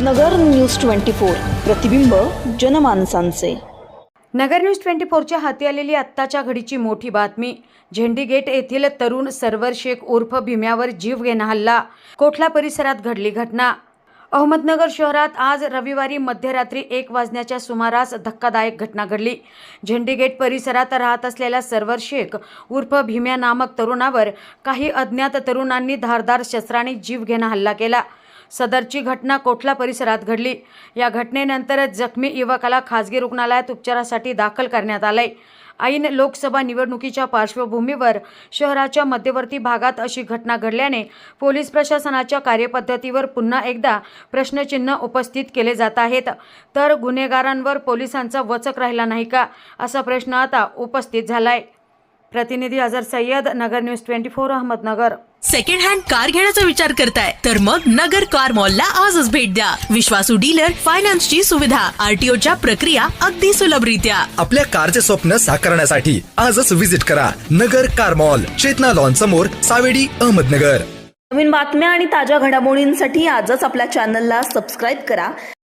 नगर news twenty four. प्रतिबिंब जनमानसांचे. नगर news twenty फोरच्या हाती आलेली आत्ताच्या घडीची मोठी बातमी. झेंडी गेट येथील तरुण सरवर शेख उर्फ भीम्यावर जीव घेणा हल्ला. कोठला परिसरात घडली घटना? अहमदनगर शहरात आज रविवारी मध्यरात्री एक वाजण्याच्या सुमारास धक्कादायक घटना घडली. झेंडी गेट परिसरात राहत असलेल्या सर्वर शेख उर्फ भीम्या नामक तरुणावर काही अज्ञात तरुणांनी धारदार शस्त्राने जीव घेणा हल्ला केला. सदरची घटना कोठला परिसरात घडली? या घटनेनंतरच जखमी युवकाला खाजगी रुग्णालयात उपचारासाठी दाखल करण्यात आलंय. ऐन लोकसभा निवडणुकीच्या पार्श्वभूमीवर शहराच्या मध्यवर्ती भागात अशी घटना घडल्याने पोलीस प्रशासनाच्या कार्यपद्धतीवर पुन्हा एकदा प्रश्नचिन्ह उपस्थित केले जात आहेत. तर गुन्हेगारांवर पोलिसांचा वचक राहिला नाही का? असा प्रश्न आता उपस्थित झालाय. प्रतिनिधी Azhar Sayyad Nagar news twenty four Ahmednagar. Second hand car घेण्याचा विचार करताय तर मग नगर कार मॉलला आजच भेट द्या. विश्वासू डीलर फायनान्सची सुविधा आरटीओच्या प्रक्रिया अगदी सुलभरित्या. आपल्या कारचे स्वप्न साकारण्यासाठी आजच विजिट करा Nagar car mall Chetana lawn समोर सावेडी अहमदनगर. नवीन बातम्या आणि ताज्या घडामोडींसाठी आजच आपल्या चॅनलला सबस्क्राईब करा.